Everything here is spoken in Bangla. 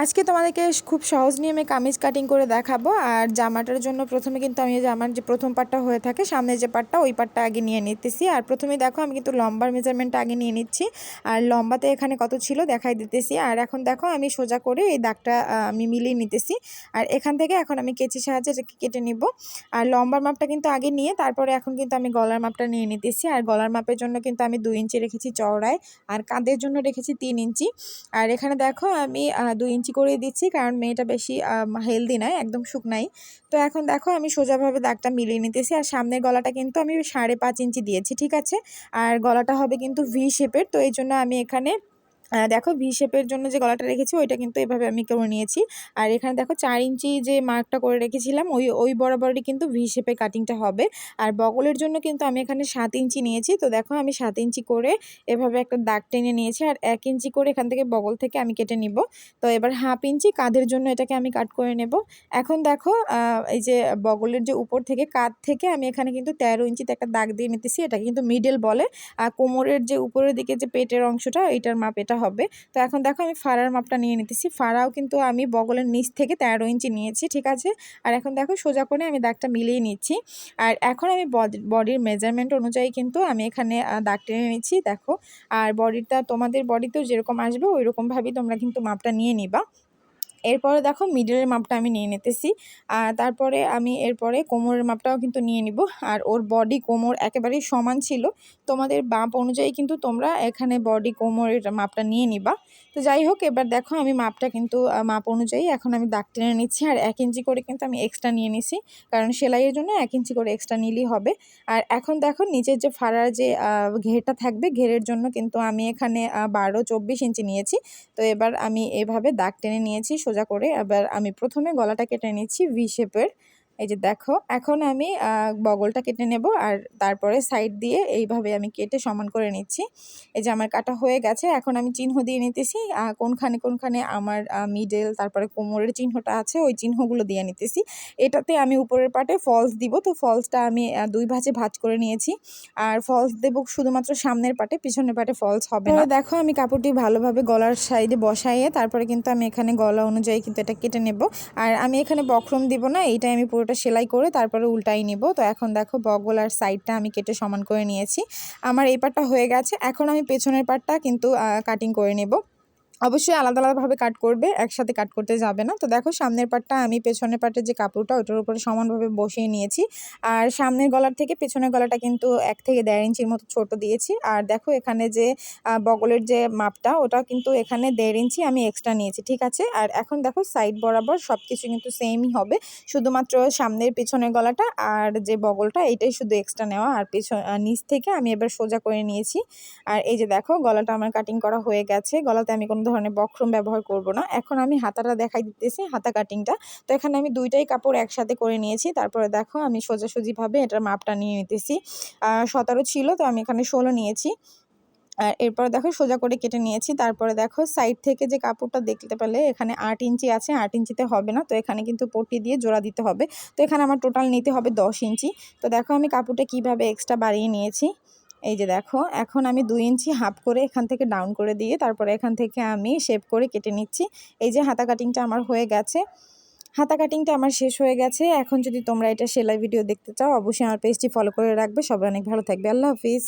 আজকে তোমাদেরকে খুব সহজ নিয়মে কামিজ কাটিং করে দেখাবো, আর জামাটার জন্য প্রথমে কিন্তু আমি জামার যে প্রথম পার্টটা হয়ে থাকে সামনে যে পার্টটা ওই পার্টটা আগে নিয়ে নিতেছি। আর প্রথমে দেখো, আমি কিন্তু লম্বার মেজারমেন্টটা আগে নিয়ে নিচ্ছি। আর লম্বাতে এখানে কত ছিল দেখাই দিতেছি। আর এখন দেখো, আমি সোজা করে এই দাগটা আমি মিলিয়ে নিতেছি। আর এখান থেকে এখন আমি কেচির সাহায্যে এটাকে কেটে নিব। আর লম্বার মাপটা কিন্তু আগে নিয়ে, তারপরে এখন কিন্তু আমি গলার মাপটা নিয়ে নিতেছি। আর গলার মাপের জন্য কিন্তু আমি দুই ইঞ্চি রেখেছি চওড়ায়, আর কাঁধের জন্য রেখেছি তিন ইঞ্চি। আর এখানে দেখো, আমি দুই ইঞ্চি করে দিচ্ছি, কারণ মেয়েটা বেশি হেলদি নয়, একদম শুকনাই। তো এখন দেখো আমি সোজাভাবে দাগটা মিলিয়ে নিতেছি, আর সামনের গলাটা কিন্তু আমি সাড়ে পাঁচ ইঞ্চি দিয়েছি, ঠিক আছে? আর গলাটা হবে কিন্তু ভি শেপের তো এই জন্য আমি এখানে দেখো ভি শেপের জন্য যে গলাটা রেখেছি, ওইটা কিন্তু এভাবে আমি করে নিয়েছি। আর এখানে দেখো চার ইঞ্চি যে মার্কটা করে রেখেছিলাম, ওই ওই বরাবরই কিন্তু ভি শেপের কাটিংটা হবে। আর বগলের জন্য কিন্তু আমি এখানে সাত ইঞ্চি নিয়েছি। তো দেখো আমি সাত ইঞ্চি করে এভাবে একটা দাগ টেনে নিয়েছি, আর এক ইঞ্চি করে এখান থেকে বগল থেকে আমি কেটে নিব। তো এবার হাফ ইঞ্চি কাঁধের জন্য এটাকে আমি কাট করে নেব। এখন দেখো এই যে বগলের যে উপর থেকে কাঁধ থেকে আমি এখানে কিন্তু তেরো ইঞ্চিতে একটা দাগ দিয়ে নিতেছি। এটা কিন্তু মিডল বলে। আর কোমরের যে উপরের দিকে যে পেটের অংশটা, এইটার মাপ এটা হবে। তো এখন দেখো আমি ফাড়ার মাপটা নিয়ে নিতেছি। ফাড়াও কিন্তু আমি বগলের নিচ থেকে তেরো ইঞ্চি নিয়েছি, ঠিক আছে? আর এখন দেখো সোজা করে আমি দাগটা মিলিয়ে নিচ্ছি। আর এখন আমি বডির মেজারমেন্ট অনুযায়ী কিন্তু আমি এখানে দাগ টেনে নিচ্ছি, দেখো। আর বডিটা তোমাদের বডিতেও যেরকম আসবে ওই রকমভাবেই তোমরা কিন্তু মাপটা নিয়ে নিবা। এরপরে দেখো মিডলের মাপটা আমি নিয়ে নিতেছি। আর তারপরে আমি এরপরে কোমরের মাপটাও কিন্তু নিয়ে নিব। আর ওর বডি কোমর একেবারেই সমান ছিল। তোমাদের বাপ অনুযায়ী কিন্তু তোমরা এখানে বডি কোমরের মাপটা নিয়ে নিবা। তো যাই হোক, এবার দেখো আমি মাপটা কিন্তু মাপ অনুযায়ী এখন আমি দাগ টেনে নিচ্ছি। আর এক ইঞ্চি করে কিন্তু আমি এক্সট্রা নিয়ে নিছি। কারণ সেলাইয়ের জন্য এক ইঞ্চি করে এক্সট্রা নিলেই হবে। আর এখন দেখো নিচের যে ফাড়ার যে ঘেরটা থাকবে, ঘেরের জন্য কিন্তু আমি এখানে বারো চব্বিশ ইঞ্চি নিয়েছি। তো এবার আমি এভাবে দাগ টেনে নিয়েছি। সোজা করে এবার আমি প্রথমে গলাটা কেটে নিচ্ছি ভি শেপের এই যে দেখো, এখন আমি বগলটা কেটে নেব আর তারপরে সাইড দিয়ে এইভাবে আমি কেটে সমান করে নিচ্ছি। এই যে আমার কাটা হয়ে গেছে, এখন আমি চিহ্ন দিয়ে নিতেছি। কোনখানে কোনখানে আমার মিডল তারপরে কোমরের চিহ্নটা আছে, ওই চিহ্নগুলো দিয়ে নিতেছি। এটাতে আমি উপরের পাটে ফলস দিব, তো ফলসটা আমি দুই ভাজে ভাজ করে নিয়েছি। আর ফলস দেবো শুধুমাত্র সামনের পাটে, পিছনের পাটে ফলস হবে না। দেখো, আমি কাপড়টি ভালোভাবে গলার সাইডে বসাইয়ে তারপরে কিন্তু আমি এখানে গলা অনুযায়ী কিন্তু এটা কেটে নেব। আর আমি এখানে বক্রম দিব না, এইটাই আমি পুরোটা পুরোটা সেলাই করে তারপরে উল্টাই নেব। তো এখন দেখো বগল আর সাইডটা আমি কেটে সমান করে নিয়েছি। আমার এই পাটটা হয়ে গেছে। এখন আমি পেছনের পাটটা কিন্তু কাটিং করে নেব। অবশ্যই আলাদা আলাদাভাবে কাট করবে, একসাথে কাট করতে যাবে না। তো দেখো সামনের পাটটা, আমি পেছনের পাটের যে কাপড়টা, ওটার উপরে সমানভাবে বসিয়ে নিয়েছি। আর সামনের গলার থেকে পেছনের গলাটা কিন্তু এক থেকে দেড় ইঞ্চির মতো ছোট দিয়েছি। আর দেখো এখানে যে বগলের যে মাপটা ওটা কিন্তু এখানে দেড় ইঞ্চি আমি এক্সট্রা নিয়েছি, ঠিক আছে? আর এখন দেখো সাইড বরাবর সব কিছু কিন্তু সেমই হবে। শুধুমাত্র সামনের পেছনের গলাটা আর যে বগলটা, এইটাই শুধু এক্সট্রা নেওয়া। আর পেছন নিচ থেকে আমি এবার সোজা করে নিয়েছি। আর এই যে দেখো গলাটা আমার কাটিং করা হয়ে গেছে। গলাতে আমি কোনো ধরনের বক্রম ব্যবহার করব না। এখন আমি হাতাটা দেখাই দিতেছি, হাতা কাটিংটা তো এখানে আমি দুইটাই কাপড় একসাথে করে নিয়েছি। তারপরে দেখো, আমি সোজাসুজিভাবে এটার মাপটা নিয়ে নিতেছি। সতেরো ছিল, তো আমি এখানে ষোলো নিয়েছি। আর এরপর দেখো, সোজা করে কেটে নিয়েছি। তারপরে দেখো সাইড থেকে যে কাপড়টা দেখতে পেলে, এখানে আট ইঞ্চি আছে, আট ইঞ্চিতে হবে না। তো এখানে কিন্তু পটি দিয়ে জোড়া দিতে হবে। তো এখানে আমার টোটাল নিতে হবে দশ ইঞ্চি। তো দেখো, আমি কাপড়টা কীভাবে এক্সট্রা বাড়িয়ে নিয়েছি। এই যে দেখো, এখন আমি দুই ইঞ্চি হাফ করে এখান থেকে ডাউন করে দিয়ে তারপরে এখান থেকে আমি শেপ করে কেটে নিচ্ছি। এই যে হাতা কাটিংটা আমার হয়ে গেছে। হাতা কাটিংটা আমার শেষ হয়ে গেছে। এখন যদি তোমরা এটা সেলাই ভিডিও দেখতে চাও, অবশ্যই আমার পেজটি ফলো করে রাখবে। সবাই অনেক ভালো থাকবে। আল্লাহ হাফিজ।